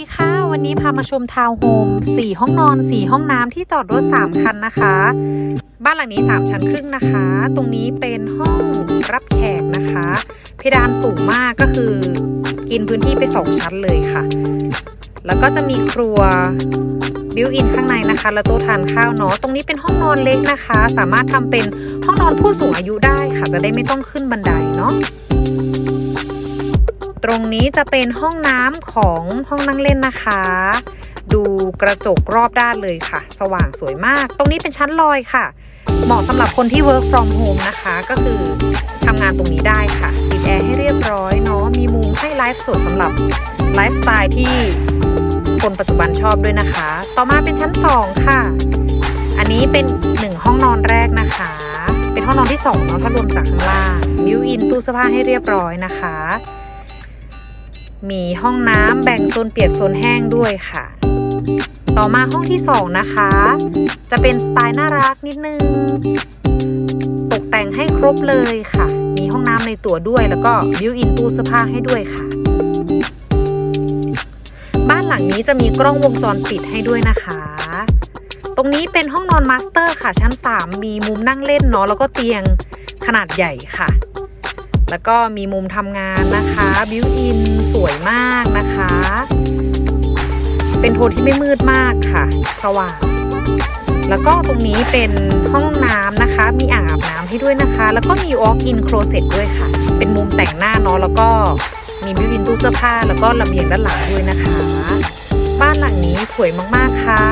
ดีค่ะ วันนี้พามาชมทาวน์โฮม4 ห้องนอน 4 ห้องน้ำที่จอดรถ 3 คันนะคะ บ้านหลังนี้ 3 ชั้นครึ่งนะคะ ตรงนี้เป็นห้องรับแขกนะคะ เพดานสูงมากก็คือกินพื้นที่ไป 2 ชั้นเลยค่ะ แล้วก็จะมีครัวบิวอินข้างในนะคะ แล้วโต๊ะทานข้าวเนาะ ตรงนี้เป็นห้องนอนเล็กนะคะ สามารถทำเป็นห้องนอนผู้สูงอายุได้ค่ะ จะได้ไม่ต้องขึ้นบันไดเนาะ ตรงนี้จะเป็นห้องน้ำของห้องนั่งเล่นนะคะ ดูกระจกรอบด้านเลยค่ะ สว่างสวยมาก ตรงนี้เป็นชั้นลอยค่ะ เหมาะสำหรับคนที่ work from home นะคะ ก็คือทำงานตรงนี้ได้ค่ะติดแอร์ให้เรียบร้อยเนาะมีมุมให้ไลฟ์สดสำหรับไลฟ์สไตล์ที่คนปัจจุบันชอบด้วยนะคะ ต่อมาเป็นชั้น 2 ค่ะ อันนี้เป็น 1 ห้องนอนแรกนะคะ เป็นห้องนอนที่2เนาะถ้ารวมจากข้างล่างมิวอินตู้เสื้อผ้าให้เรียบร้อยนะคะ มีห้องน้ำแบ่งโซนเปียกโซนแห้งด้วยค่ะ ต่อมาห้องที่ 2 นะคะ จะเป็นสไตล์น่ารักนิดนึง ตกแต่งให้ครบเลยค่ะ มีห้องน้ำในตัวด้วยแล้วก็บิวอินตู้เสื้อผ้าให้ด้วยค่ะ บ้านหลังนี้จะมีกล้องวงจรปิดให้ด้วยนะคะตรงนี้เป็นห้องนอนมาสเตอร์ค่ะชั้น 3 มีมุมนั่งเล่นเนาะแล้วก็เตียงขนาดใหญ่ค่ะ แล้วก็มีมุมทำงานนะคะบิวอินสวยมากนะคะ เป็นโทนที่ไม่มืดมากค่ะ สว่าง แล้วก็ตรงนี้เป็นห้องน้ำนะคะ มีอ่างอาบน้ำให้ด้วยนะคะ แล้วก็มี walk in closet ด้วยค่ะ เป็นมุมแต่งหน้าเนาะแล้วก็มีบิวอินตู้เสื้อผ้า แล้วก็ระเบียงด้านหลังด้วยนะคะ บ้านหลังนี้สวยมากๆค่ะ